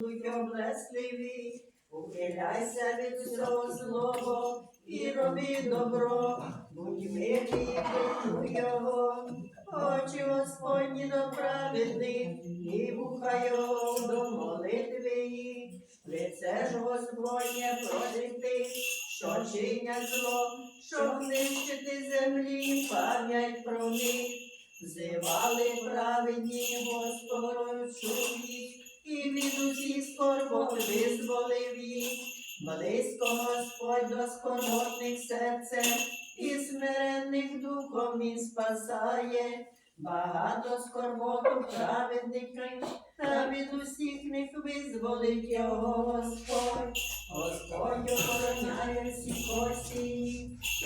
Облесливий, ухиляйся від всього злого і роби добро, будь мирний душу його, очі Господні до праведних, і вуха його до молитви лице ж Господнє проти що чинять зло, щоб знищити землі, пам'ять про них. Взивали праведні Господу їх, і від усіх скорбот визволив їх. Близько Господь до скорботних серцем, і смиренних духом він спасає. Багато скорботу праведників, та від усіх них визволить його Господь. Господь охороняє всі кості,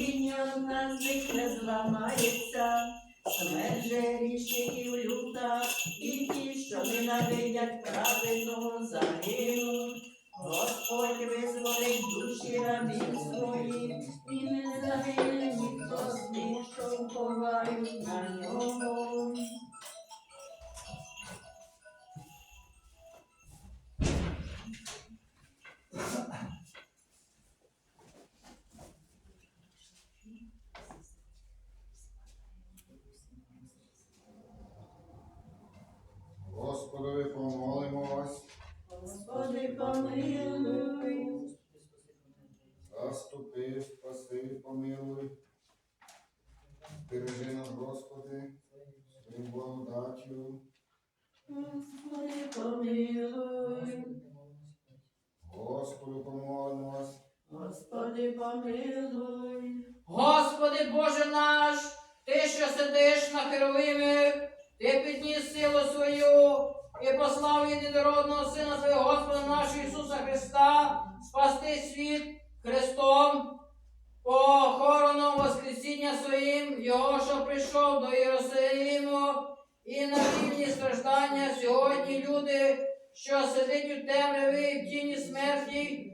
і ні одна з них не зламається. Смерть річників люта, і ті, що ненавидять праведного загинуть. Господь визволить душі рабів своїх, Господи, помилуй. нас. Господи, помилуй. Господи Боже наш, Ти, що сидиш на херовимі, Ти підніс силу свою і послав єдинородного Сина Свого Господа нашого Ісуса Христа спасти світ Христом, похороном Воскресіння своїм, Його, що прийшов до Єрусалиму, і на вільні страждання сьогодні люди, що сидить у темряві і в тіні смерті,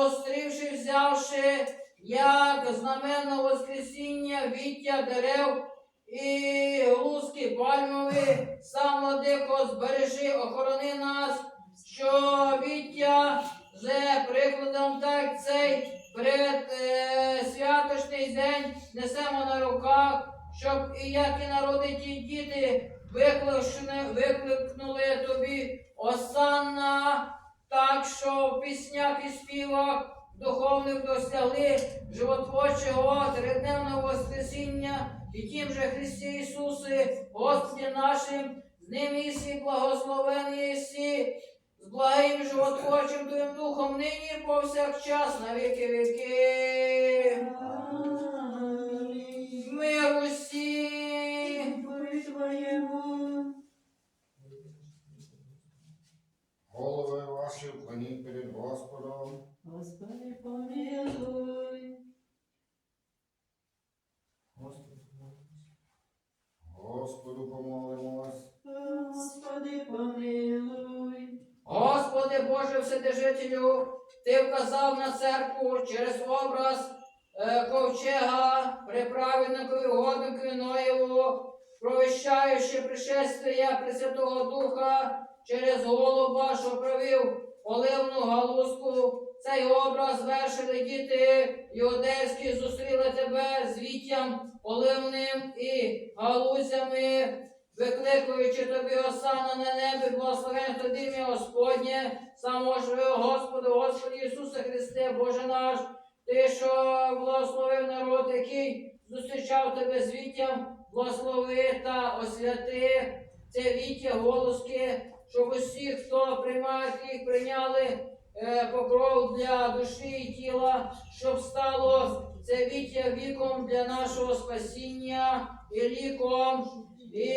зустрівши, взявши як знаменно Воскресіння, віття дерев і глузки пальмові, сам владико, збережи, охорони нас, що віття за прикладом так цей перед е, день несемо на руках, щоб і як і народи ті діти викликнули тобі. Осанна, так що в піснях і співах духовних досягли животворчого тридневного Воскресіння і тим же Христі Ісусе, Господі нашим, з ним ісі благословений єсі, з благим животворчим Твоїм Духом нині повсякчас на віки віки. Вседержителю, Ти вказав на церкву через образ е, ковчега, приправедникові угодникові Ноєву, провіщаючи пришествия Пресвятого Духа через голуба, що провів оливну галузку. Цей образ вершили діти юдейські, зустріли тебе з віттям оливним і галузями викликуючи тобі осана на небі, благословен тобі ім'я Господнє, самого живого Господу, Господи Ісусе Христе, Боже наш, Ти, що благословив народ, який зустрічав тебе з віттям, благослови та освяти це віття голоски, щоб усі, хто приймає їх, прийняли е, покров для душі і тіла, щоб стало це віття віком для нашого спасіння і ліком і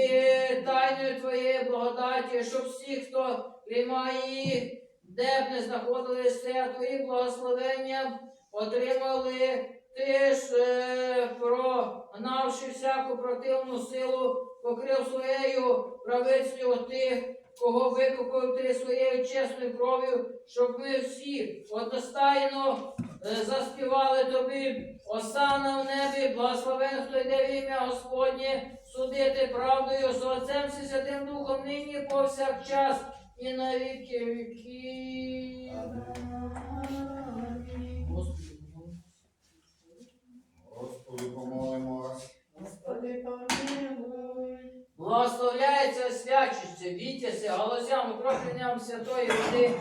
тайною твоєї благодаті, щоб всі, хто приймає їх, де б не знаходилися, твої благословення отримали. Ти ж, е, прогнавши всяку противну силу, покрив своєю правицею тих, кого викупив ти своєю чесною кров'ю, щоб ми всі одностайно е, заспівали тобі. Осана в небі, благословен, хто йде в ім'я Господнє, судити правдою з Отцем і Святим Духом нині повсякчас і на віки віків. Амінь. Господи, помилуй. Господи, помолимось. Господи, помилуй. Свячиться, вітяся, голосям, укропленням Святої води,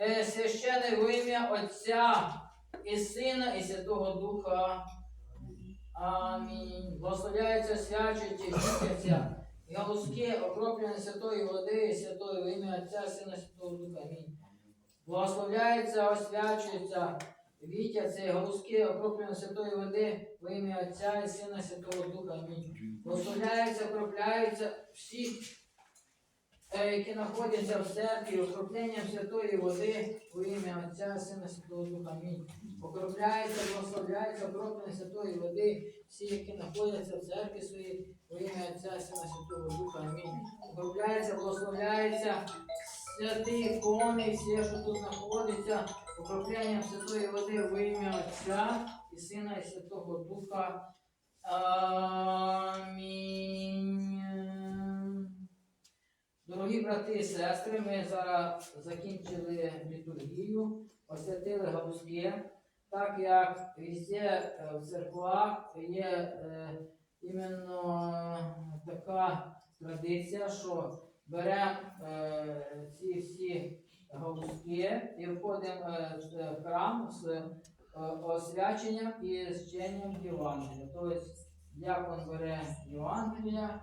е, священе во ім'я Отця і Сина, і Святого Духа. Амінь. Благословляється, свячиться, вітяться, і голоски, окроплені Святої води і Святої во ім'я Отця, Сина, Святого Духа. Амінь. Благословляється, освячується, вітяться, і голоски, окроплені Святої води во ім'я Отця і Сина, Святого Духа. Амінь. Благословляються, окропляються всі, які знаходяться в церкві, окропленням святої води у ім'я Отця, Сина, Святого Духа. Амінь. Окропляються, благословляються, окроплення святої води, всі, які знаходяться в церкві своїй, у ім'я Отця, Сина, Святого Духа. Амінь. Окропляються, благословляються святі ікони, всі, що тут знаходяться, окропленням святої води в ім'я Отця і Сина і Святого Духа. Брати і сестри, ми зараз закінчили літургію, освятили галузки, так як везде е, в церквах є е, іменно така традиція, що беремо е, ці всі галузки і входимо е, в храм з е, освяченням і з Євангелія. Тобто дякон бере Євангелія,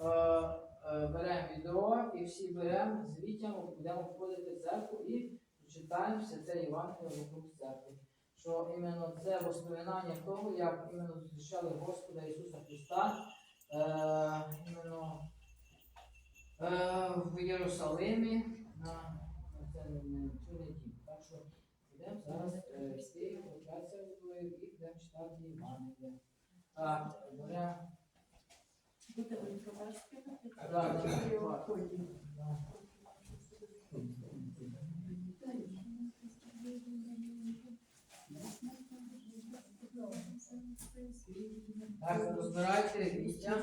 е, е, беремо відро і всі беремо з вітям, будемо входити в церкву і читаємо все це Євангеліє вокруг церкви. Що іменно це воспоминання того, як іменно зустрічали Господа Ісуса Христа е, іменно е, в Єрусалимі на, це не, неділю. Так що Йдемо зараз е, йти, вивчатися і будемо читати Євангелія. Так. Так, розбирайте віття.